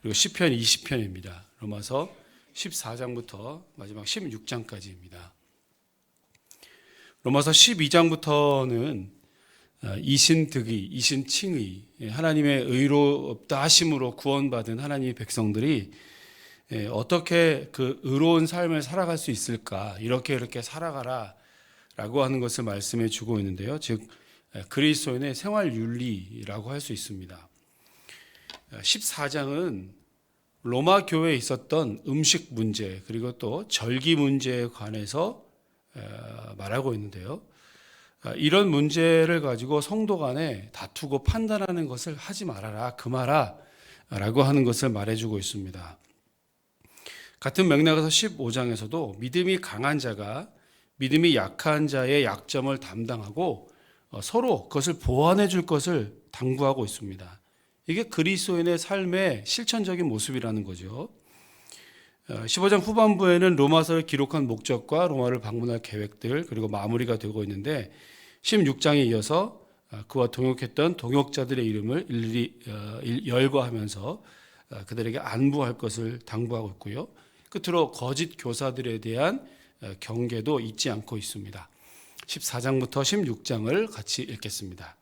그리고 시편 20편입니다. 로마서 14장부터 마지막 16장까지입니다. 로마서 12장부터는 어, 이신득의, 이신칭의, 예, 하나님의 의롭다 하심으로 구원받은 하나님의 백성들이 예, 어떻게 그 의로운 삶을 살아갈 수 있을까? 이렇게 이렇게 살아가라 라고 하는 것을 말씀해 주고 있는데요. 즉, 예, 그리스도인의 생활 윤리라고 할 수 있습니다. 14장은 로마 교회에 있었던 음식 문제 그리고 또 절기 문제에 관해서 어, 말하고 있는데요. 아, 이런 문제를 가지고 성도 간에 다투고 판단하는 것을 하지 말아라, 금하라 라고 하는 것을 말해주고 있습니다. 같은 맥락에서 15장에서도 믿음이 강한 자가 믿음이 약한 자의 약점을 담당하고 어, 서로 그것을 보완해 줄 것을 당부하고 있습니다. 이게 그리스도인의 삶의 실천적인 모습이라는 거죠. 15장 어, 후반부에는 로마서를 기록한 목적과 로마를 방문할 계획들 그리고 마무리가 되고 있는데 16장에 이어서 어, 그와 동역했던 동역자들의 이름을 일일이 어, 열거하면서 그들에게 안부할 것을 당부하고 있고요. 끝으로 거짓 교사들에 대한 경계도 잊지 않고 있습니다. 14장부터 16장을 같이 읽겠습니다.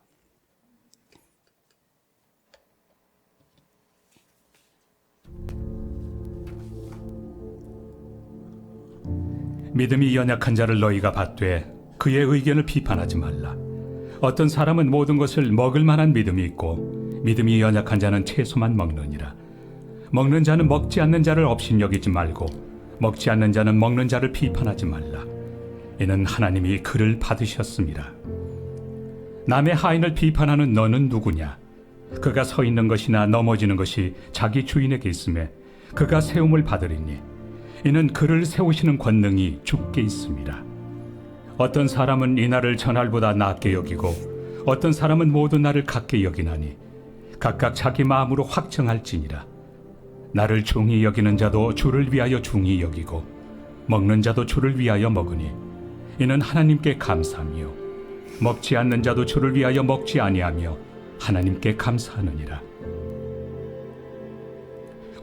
믿음이 연약한 자를 너희가 받되 그의 의견을 비판하지 말라. 어떤 사람은 모든 것을 먹을 만한 믿음이 있고 믿음이 연약한 자는 채소만 먹느니라. 먹는 자는 먹지 않는 자를 업신여기지 말고 먹지 않는 자는 먹는 자를 비판하지 말라. 이는 하나님이 그를 받으셨습니다. 남의 하인을 비판하는 너는 누구냐? 그가 서 있는 것이나 넘어지는 것이 자기 주인에게 있음에 그가 세움을 받으리니 이는 그를 세우시는 권능이 주께 있습니다. 어떤 사람은 이 날을 전날보다 낮게 여기고 어떤 사람은 모든 날을 같게 여기나니 각각 자기 마음으로 확정할지니라. 나를 중히 여기는 자도 주를 위하여 중히 여기고 먹는 자도 주를 위하여 먹으니 이는 하나님께 감사하며 먹지 않는 자도 주를 위하여 먹지 아니하며 하나님께 감사하느니라.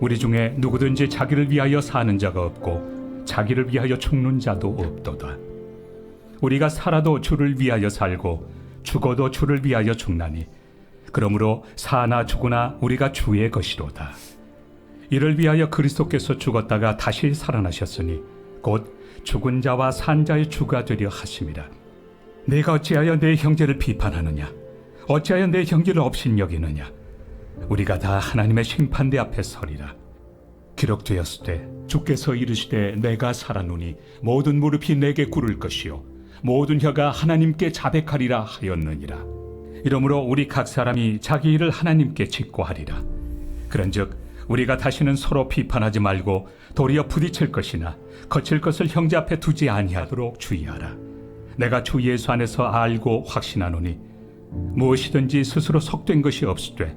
우리 중에 누구든지 자기를 위하여 사는 자가 없고 자기를 위하여 죽는 자도 없도다. 우리가 살아도 주를 위하여 살고 죽어도 주를 위하여 죽나니 그러므로 사나 죽으나 우리가 주의 것이로다. 이를 위하여 그리스도께서 죽었다가 다시 살아나셨으니 곧 죽은 자와 산 자의 주가 되려 하심이라. 내가 어찌하여 내 형제를 비판하느냐? 어찌하여 내 형제를 업신여기느냐? 우리가 다 하나님의 심판대 앞에 서리라. 기록되었을 때 주께서 이르시되 내가 살아노니 모든 무릎이 내게 꿇을 것이요 모든 혀가 하나님께 자백하리라 하였느니라. 이러므로 우리 각 사람이 자기 일을 하나님께 직고하리라. 그런즉 우리가 다시는 서로 비판하지 말고 도리어 부딪힐 것이나 거칠 것을 형제 앞에 두지 아니하도록 주의하라. 내가 주 예수 안에서 알고 확신하노니 무엇이든지 스스로 속된 것이 없으되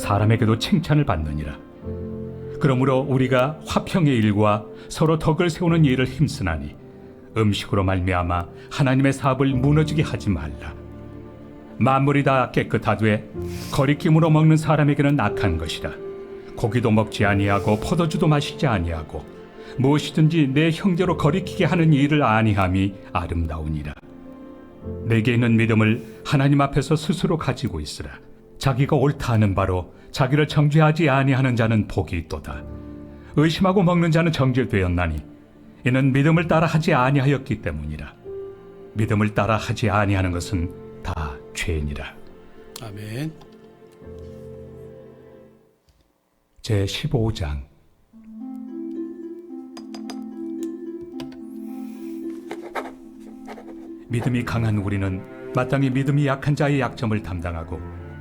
사람에게도 칭찬을 받느니라. 그러므로 우리가 화평의 일과 서로 덕을 세우는 일을 힘쓰나니 음식으로 말미암아 하나님의 사업을 무너지게 하지 말라. 만물이 다 깨끗하되 거리낌으로 먹는 사람에게는 악한 것이라. 고기도 먹지 아니하고 포도주도 마시지 아니하고 무엇이든지 내 형제로 거리키게 하는 일을 아니함이 아름다우니라. 내게 있는 믿음을 하나님 앞에서 스스로 가지고 있으라. 자기가 옳다 하는 바로 자기를 정죄하지 아니하는 자는 복이 있도다. 의심하고 먹는 자는 정죄되었나니 이는 믿음을 따라 하지 아니하였기 때문이라. 믿음을 따라 하지 아니하는 것은 다 죄니라. 아멘. 제 15장 믿음이 강한 우리는 마땅히 믿음이 약한 자의 약점을 담당하고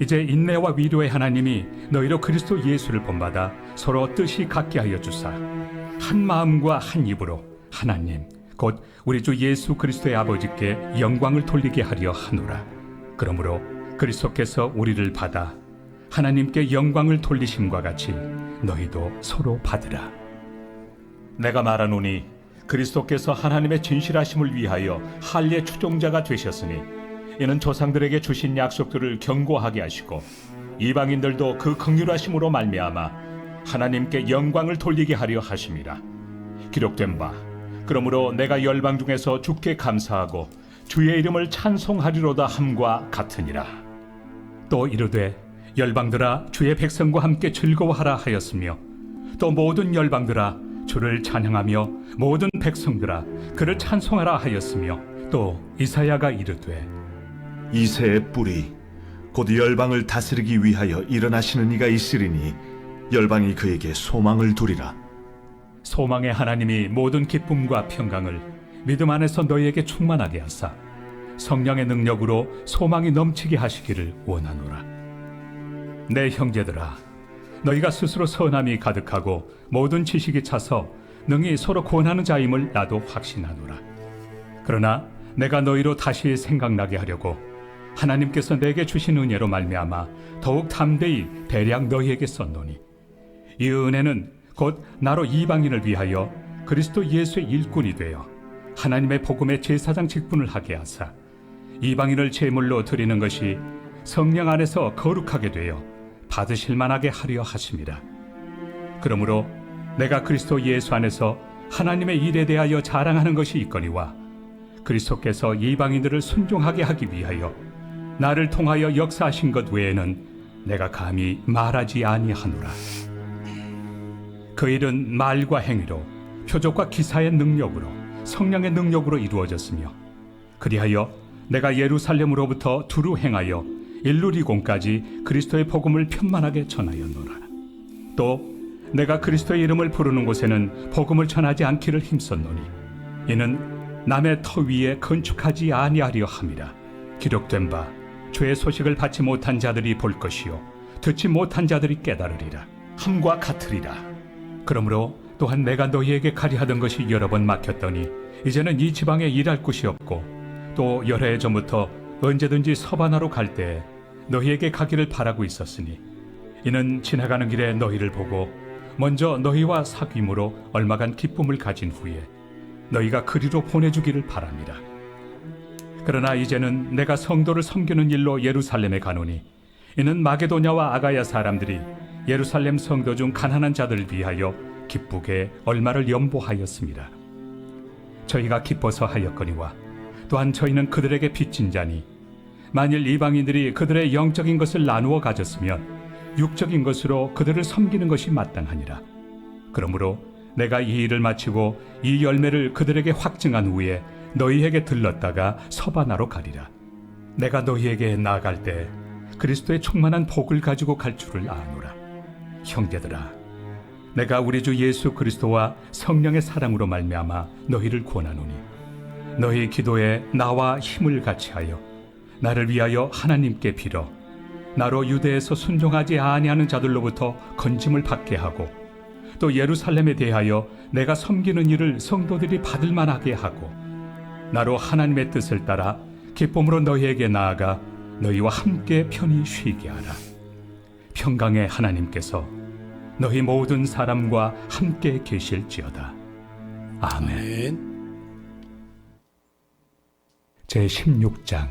이제 인내와 위로의 하나님이 너희로 그리스도 예수를 본받아 서로 뜻이 같게 하여 주사 한 마음과 한 입으로 하나님 곧 우리 주 예수 그리스도의 아버지께 영광을 돌리게 하려 하노라. 그러므로 그리스도께서 우리를 받아 하나님께 영광을 돌리심과 같이 너희도 서로 받으라. 내가 말하노니 그리스도께서 하나님의 진실하심을 위하여 할례 추종자가 되셨으니 이는 조상들에게 주신 약속들을 견고하게 하시고 이방인들도 그 긍휼하심으로 말미암아 하나님께 영광을 돌리게 하려 하심이라 기록된 바 그러므로 내가 열방 중에서 주께 감사하고 주의 이름을 찬송하리로다 함과 같으니라. 또 이르되 열방들아 주의 백성과 함께 즐거워하라 하였으며 또 모든 열방들아 주를 찬양하며 모든 백성들아 그를 찬송하라 하였으며 또 이사야가 이르되 이새의 뿌리 곧 열방을 다스리기 위하여 일어나시는 이가 있으리니 열방이 그에게 소망을 두리라 소망의 하나님이 모든 기쁨과 평강을 믿음 안에서 너희에게 충만하게 하사 성령의 능력으로 소망이 넘치게 하시기를 원하노라. 내 형제들아, 너희가 스스로 선함이 가득하고 모든 지식이 차서 능히 서로 권하는 자임을 나도 확신하노라. 그러나 내가 너희로 다시 생각나게 하려고 하나님께서 내게 주신 은혜로 말미암아 더욱 담대히 대량 너희에게 썼노니 이 은혜는 곧 나로 이방인을 위하여 그리스도 예수의 일꾼이 되어 하나님의 복음의 제사장 직분을 하게 하사 이방인을 제물로 드리는 것이 성령 안에서 거룩하게 되어 받으실 만하게 하려 하심이라. 그러므로 내가 그리스도 예수 안에서 하나님의 일에 대하여 자랑하는 것이 있거니와 그리스도께서 이방인들을 순종하게 하기 위하여 나를 통하여 역사하신 것 외에는 내가 감히 말하지 아니하노라. 그 일은 말과 행위로 표적과 기사의 능력으로 성령의 능력으로 이루어졌으며 그리하여 내가 예루살렘으로부터 두루 행하여 일루리공까지 그리스도의 복음을 편만하게 전하였노라. 또 내가 그리스도의 이름을 부르는 곳에는 복음을 전하지 않기를 힘썼노니 이는 남의 터 위에 건축하지 아니하려 함이라. 기록된 바 죄의 소식을 받지 못한 자들이 볼 것이요 듣지 못한 자들이 깨달으리라. 함과 같으리라. 그러므로 또한 내가 너희에게 가리하던 것이 여러 번 막혔더니 이제는 이 지방에 일할 곳이 없고 또 여러 해 전부터 언제든지 서바나로 갈때 너희에게 가기를 바라고 있었으니 이는 지나가는 길에 너희를 보고 먼저 너희와 사귐으로 얼마간 기쁨을 가진 후에 너희가 그리로 보내주기를 바랍니다. 그러나 이제는 내가 성도를 섬기는 일로 예루살렘에 가노니 이는 마게도냐와 아가야 사람들이 예루살렘 성도 중 가난한 자들을 위하여 기쁘게 얼마를 연보하였습니다. 저희가 기뻐서 하였거니와 또한 저희는 그들에게 빚진 자니 만일 이방인들이 그들의 영적인 것을 나누어 가졌으면 육적인 것으로 그들을 섬기는 것이 마땅하니라. 그러므로 내가 이 일을 마치고 이 열매를 그들에게 확증한 후에 너희에게 들렀다가 서바나로 가리라. 내가 너희에게 나아갈 때 그리스도의 충만한 복을 가지고 갈 줄을 아노라. 형제들아, 내가 우리 주 예수 그리스도와 성령의 사랑으로 말미암아 너희를 권하노니 너희 기도에 나와 힘을 같이하여 나를 위하여 하나님께 빌어 나로 유대에서 순종하지 아니하는 자들로부터 건짐을 받게 하고 또 예루살렘에 대하여 내가 섬기는 일을 성도들이 받을 만하게 하고 나로 하나님의 뜻을 따라 기쁨으로 너희에게 나아가 너희와 함께 편히 쉬게 하라. 평강의 하나님께서 너희 모든 사람과 함께 계실지어다. 아멘. 아멘. 제 16장.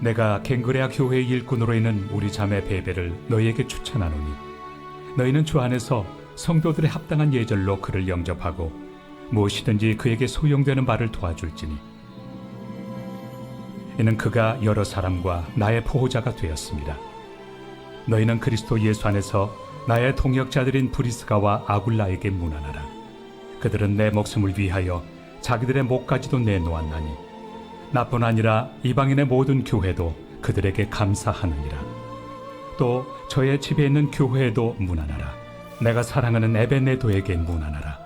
내가 갱그레아 교회의 일꾼으로 있는 우리 자매 베베를 너희에게 추천하노니 너희는 주 안에서 성도들의 합당한 예절로 그를 영접하고 무엇이든지 그에게 소용되는 바를 도와줄지니 이는 그가 여러 사람과 나의 보호자가 되었습니다. 너희는 그리스도 예수 안에서 나의 동역자들인 브리스가와 아굴라에게 문안하라. 그들은 내 목숨을 위하여 자기들의 목까지도 내놓았나니 나뿐 아니라 이방인의 모든 교회도 그들에게 감사하느니라. 또 저의 집에 있는 교회에도 문안하라. 내가 사랑하는 에베네도에게 문안하라.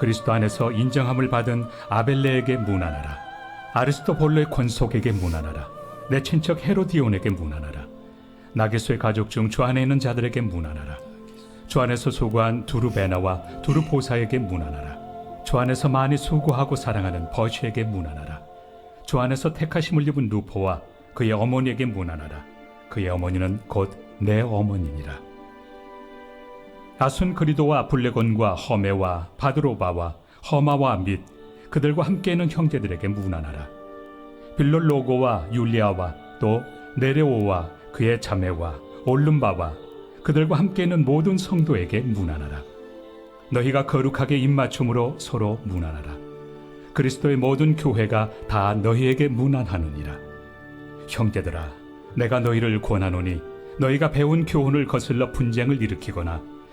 그리스도 안에서 인정함을 받은 아벨레에게 문안하라. 아리스토볼로의 권속에게 문안하라. 내 친척 헤로디온에게 문안하라. 나게소의 가족 중 주 안에 있는 자들에게 문안하라. 주 안에서 수고한 두루베나와 두루보사에게 문안하라. 주 안에서 많이 수고하고 사랑하는 버시에게 문안하라. 주 안에서 택하심을 입은 루포와 그의 어머니에게 문안하라. 그의 어머니는 곧 내 어머니니라. 아순 그리도와 블레곤과 허메와 바드로바와 허마와 및 그들과 함께 있는 형제들에게 문안하라. 빌롤로고와 율리아와 또 네레오와 그의 자매와 올름바와 그들과 함께 있는 모든 성도에게 문안하라. 너희가 거룩하게 입맞춤으로 서로 문안하라. 그리스도의 모든 교회가 다 너희에게 문안하느니라. 형제들아, 내가 너희를 권하노니 너희가 배운 교훈을 거슬러 분쟁을 일으키거나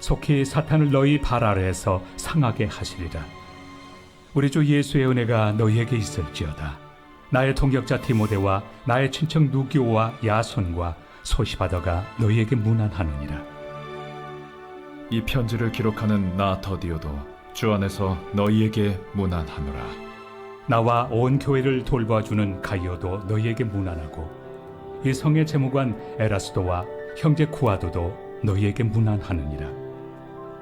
속히 사탄을 너희 발 아래에서 상하게 하시리라. 우리 주 예수의 은혜가 너희에게 있을지어다. 나의 동역자 디모데와 나의 친척 누기오와 야손과 소시바더가 너희에게 문안하느니라. 이 편지를 기록하는 나 더디오도 주 안에서 너희에게 문안하노라. 나와 온 교회를 돌봐주는 가이오도 너희에게 문안하고 이 성의 재무관 에라스도와 형제 쿠아도도 너희에게 문안하느니라.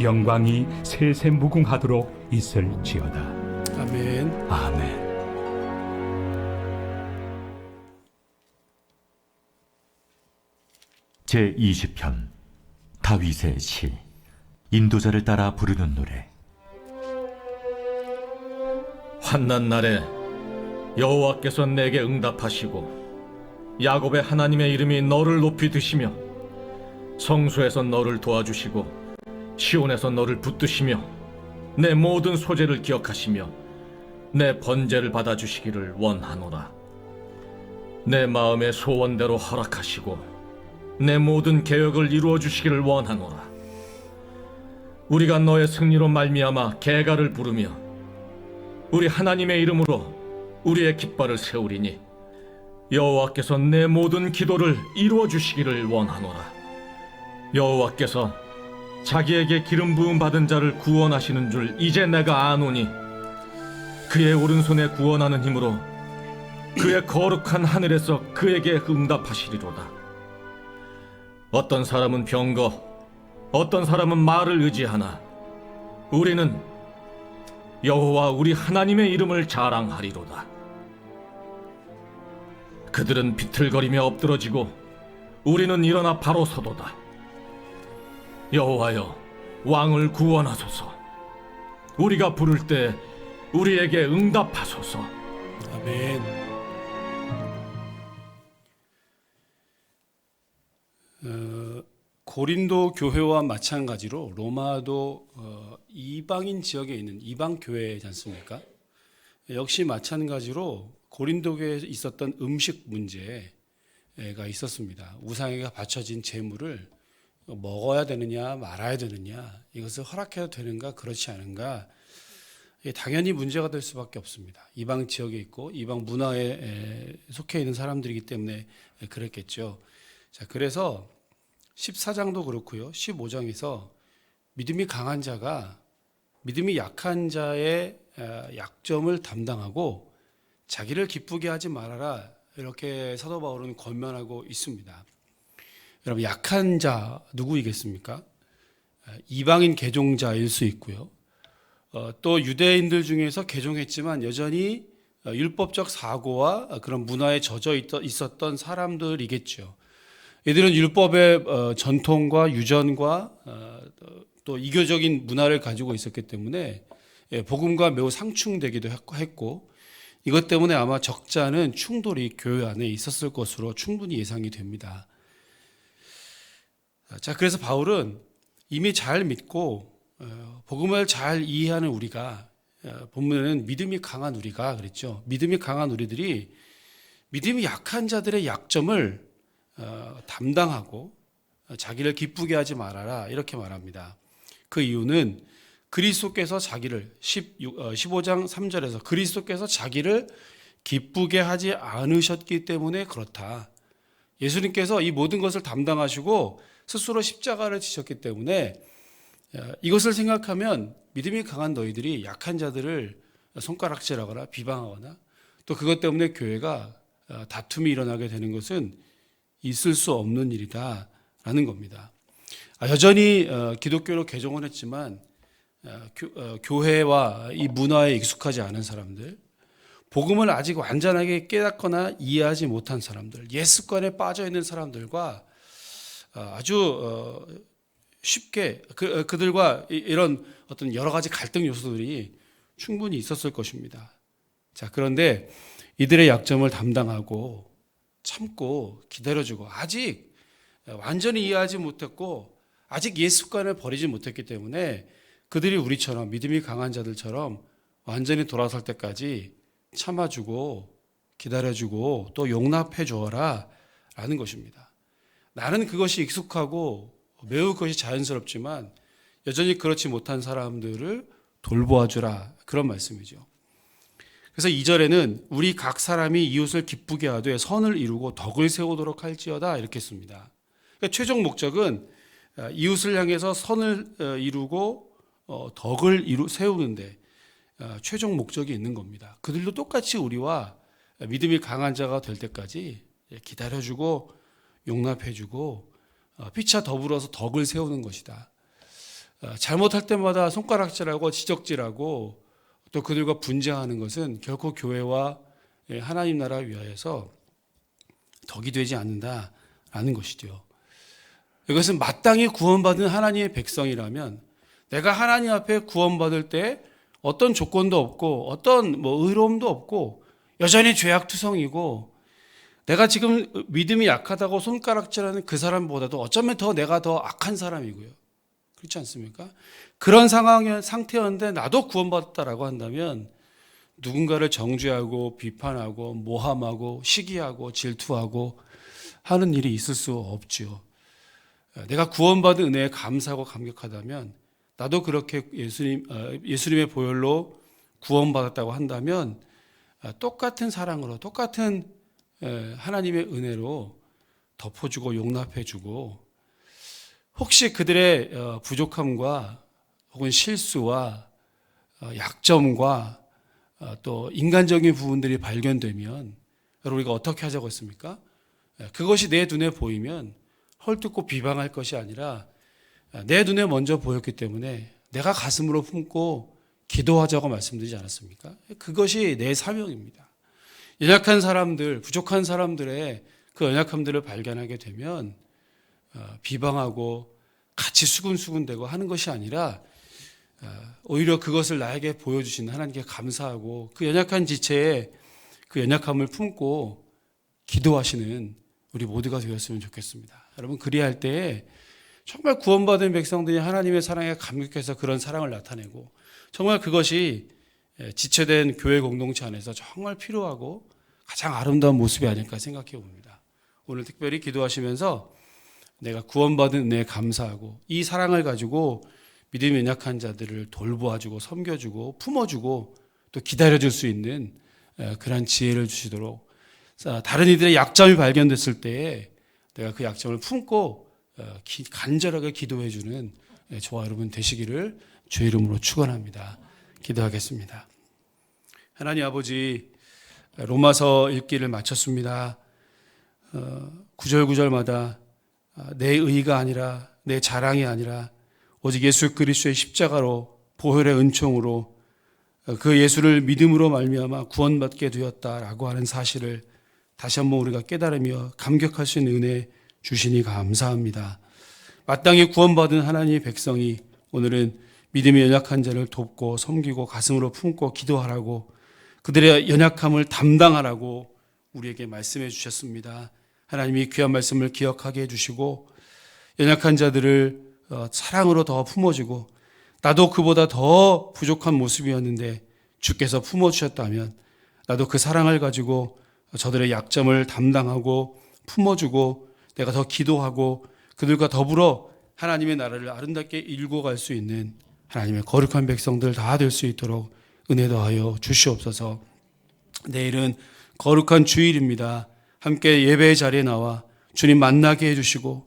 영광이 세세 무궁하도록 있을지어다. 아멘. 아멘. 제 20편 다윗의 시 인도자를 따라 부르는 노래 환난 날에 여호와께서 내게 응답하시고 야곱의 하나님의 이름이 너를 높이 드시며 성수에서 너를 도와주시고 시온에서 너를 붙드시며 내 모든 소재를 기억하시며 내 번제를 받아주시기를 원하노라 내 마음의 소원대로 허락하시고 내 모든 계획을 이루어 주시기를 원하노라 우리가 너의 승리로 말미암아 개가를 부르며 우리 하나님의 이름으로 우리의 깃발을 세우리니 여호와께서 내 모든 기도를 이루어 주시기를 원하노라. 여호와께서 자기에게 기름 부음 받은 자를 구원하시는 줄 이제 내가 아노니 그의 오른손에 구원하는 힘으로 그의 거룩한 하늘에서 그에게 응답하시리로다. 어떤 사람은 병거, 어떤 사람은 말을 의지하나 우리는 여호와 우리 하나님의 이름을 자랑하리로다. 그들은 비틀거리며 엎드러지고 우리는 일어나 바로 서도다. 여호와여 왕을 구원하소서. 우리가 부를 때 우리에게 응답하소서. 아멘. 어, 고린도 교회와 마찬가지로 로마도 어, 이방인 지역에 있는 이방 교회지 않습니까? 역시 마찬가지로 고린도 교회에 있었던 음식 문제가 있었습니다. 우상에게 바쳐진 제물을 먹어야 되느냐 말아야 되느냐 이것을 허락해도 되는가 그렇지 않은가 당연히 문제가 될 수밖에 없습니다. 이방 지역에 있고 이방 문화에 에, 속해 있는 사람들이기 때문에 그랬겠죠. 자 그래서 14장도 그렇고요. 15장에서 믿음이 강한 자가 믿음이 약한 자의 에, 약점을 담당하고 자기를 기쁘게 하지 말아라 이렇게 사도 바울은 권면하고 있습니다. 여러분 약한 자 누구이겠습니까? 에, 이방인 개종자일 수 있고요. 어, 또 유대인들 중에서 개종했지만 여전히 어, 율법적 사고와 그런 문화에 젖어 있- 있었던 사람들이겠죠. 이들은 율법의 어, 전통과 유전과 어, 또 이교적인 문화를 가지고 있었기 때문에 예, 복음과 매우 상충되기도 했- 했고 이것 때문에 아마 적잖은 충돌이 교회 안에 있었을 것으로 충분히 예상이 됩니다. 자, 그래서 바울은 이미 잘 믿고 어, 복음을 잘 이해하는 우리가 어, 본문에는 믿음이 강한 우리가 그랬죠. 믿음이 강한 우리들이 믿음이 약한 자들의 약점을 어, 담당하고 어, 자기를 기쁘게 하지 말아라 이렇게 말합니다. 그 이유는 그리스도께서 자기를 16, 어, 15장 3절에서 그리스도께서 자기를 기쁘게 하지 않으셨기 때문에 그렇다. 예수님께서 이 모든 것을 담당하시고 스스로 십자가를 지셨기 때문에 어, 이것을 생각하면 믿음이 강한 너희들이 약한 자들을 손가락질하거나 비방하거나 또 그것 때문에 교회가 어, 다툼이 일어나게 되는 것은 있을 수 없는 일이다라는 겁니다. 아, 여전히 어, 기독교로 개종을 했지만 어, 교- 어, 교회와 이 문화에 익숙하지 않은 사람들, 복음을 아직 완전하게 깨닫거나 이해하지 못한 사람들, 옛 습관에 빠져 있는 사람들과 어, 아주 어, 쉽게 그, 그들과 이- 이런 어떤 여러 가지 갈등 요소들이 충분히 있었을 것입니다. 자, 그런데 이들의 약점을 담당하고 참고 기다려주고 아직 완전히 이해하지 못했고 아직 옛 습관을 버리지 못했기 때문에 그들이 우리처럼 믿음이 강한 자들처럼 완전히 돌아설 때까지 참아주고 기다려주고 또 용납해 주어라 라는 것입니다. 나는 그것이 익숙하고 매우 그것이 자연스럽지만 여전히 그렇지 못한 사람들을 돌보아 주라 그런 말씀이죠. 그래서 2절에는 우리 각 사람이 이웃을 기쁘게 하되 선을 이루고 덕을 세우도록 할지어다 이렇게 씁니다. 그러니까 최종 목적은 어, 이웃을 향해서 선을 어, 이루고 어, 덕을 세우는데 어, 최종 목적이 있는 겁니다. 그들도 똑같이 우리와 믿음이 강한 자가 될 때까지 기다려주고 용납해주고 어, 피차 더불어서 덕을 세우는 것이다. 어, 잘못할 때마다 손가락질하고 지적질하고 또 그들과 분쟁하는 것은 결코 교회와 예, 하나님 나라 위하여서 덕이 되지 않는다라는 것이죠. 이것은 마땅히 구원받은 하나님의 백성이라면 내가 하나님 앞에 구원받을 때 어떤 조건도 없고 어떤 뭐 의로움도 없고 여전히 죄악투성이고 내가 지금 믿음이 약하다고 손가락질하는 그 사람보다도 어쩌면 더 내가 더 악한 사람이고요. 그렇지 않습니까? 그런 상황 상태였는데 나도 구원받았다라고 한다면 누군가를 정죄하고 비판하고 모함하고 시기하고 질투하고 하는 일이 있을 수 없지요. 내가 구원받은 은혜에 감사하고 감격하다면 나도 그렇게 예수님 어, 예수님의 보혈로 구원받았다고 한다면 어, 똑같은 사랑으로 똑같은 에, 하나님의 은혜로 덮어주고 용납해주고 혹시 그들의 어, 부족함과 혹은 실수와 어, 약점과 어, 또 인간적인 부분들이 발견되면 우리가 어떻게 하자고 했습니까? 예, 그것이 내 눈에 보이면 헐뜯고 비방할 것이 아니라 아, 내 눈에 먼저 보였기 때문에 내가 가슴으로 품고 기도하자고 말씀드리지 않았습니까? 그것이 내 사명입니다. 연약한 사람들, 부족한 사람들의 그 연약함들을 발견하게 되면 어, 비방하고 같이 수군수군대고 하는 것이 아니라 어, 오히려 그것을 나에게 보여주신 하나님께 감사하고 그 연약한 지체에 그 연약함을 품고 기도하시는 우리 모두가 되었으면 좋겠습니다. 여러분 그리할 때에 정말 구원받은 백성들이 하나님의 사랑에 감격해서 그런 사랑을 나타내고 정말 그것이 예, 지체된 교회 공동체 안에서 정말 필요하고 가장 아름다운 모습이 아닐까 생각해 봅니다. 오늘 특별히 기도하시면서 내가 구원받은 은혜에 감사하고 이 사랑을 가지고 믿음이 연약한 자들을 돌보아주고 섬겨주고 품어주고 또 기다려줄 수 있는 에, 그러한 지혜를 주시도록 자, 다른 이들의 약점이 발견됐을 때에 내가 그 약점을 품고 어, 기- 간절하게 기도해주는 에, 저와 여러분 되시기를 주 이름으로 축원합니다. 기도하겠습니다. 하나님 아버지 로마서 읽기를 마쳤습니다. 어, 구절구절마다 아, 내 의가 아니라 내 자랑이 아니라 오직 예수 그리스도의 십자가로 보혈의 은총으로 어, 그 예수를 믿음으로 말미암아 구원받게 되었다라고 하는 사실을 다시 한번 우리가 깨달으며 감격할 수 은혜 주시니 감사합니다. 마땅히 구원받은 하나님의 백성이 오늘은 믿음이 연약한 자를 돕고 섬기고 가슴으로 품고 기도하라고 그들의 연약함을 담당하라고 우리에게 말씀해 주셨습니다. 하나님이 귀한 말씀을 기억하게 해주시고 연약한 자들을 어, 사랑으로 더 품어주고 나도 그보다 더 부족한 모습이었는데 주께서 품어주셨다면 나도 그 사랑을 가지고 저들의 약점을 담당하고 품어주고 내가 더 기도하고 그들과 더불어 하나님의 나라를 아름답게 일궈 갈 수 있는 하나님의 거룩한 백성들 다 될 수 있도록 은혜 더하여 주시옵소서. 내일은 거룩한 주일입니다. 함께 예배 자리에 나와 주님 만나게 해주시고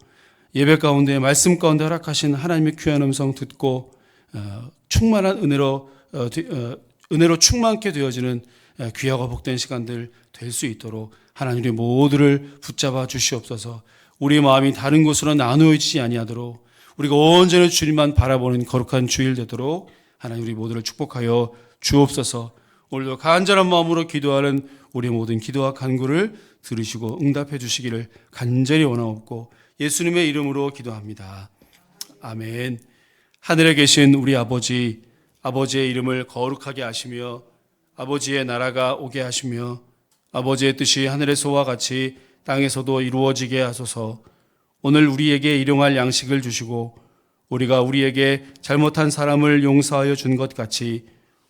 예배 가운데 말씀 가운데 허락하신 하나님의 귀한 음성 듣고 어, 충만한 은혜로 어, 되- 어, 은혜로 충만케 되어지는 어, 귀하고 복된 시간들 될 수 있도록 하나님의 모두를 붙잡아 주시옵소서. 우리의 마음이 다른 곳으로 나누어지지 아니하도록 우리가 온전히 주님만 바라보는 거룩한 주일 되도록 하나님 우리 모두를 축복하여 주옵소서. 오늘도 간절한 마음으로 기도하는 우리 모든 기도와 간구를 들으시고 응답해 주시기를 간절히 원하옵고 예수님의 이름으로 기도합니다. 아멘. 하늘에 계신 우리 아버지, 아버지의 이름을 거룩하게 하시며 아버지의 나라가 오게 하시며 아버지의 뜻이 하늘에서와 같이 땅에서도 이루어지게 하소서. 오늘 우리에게 일용할 양식을 주시고 우리가 우리에게 잘못한 사람을 용서하여 준 것 같이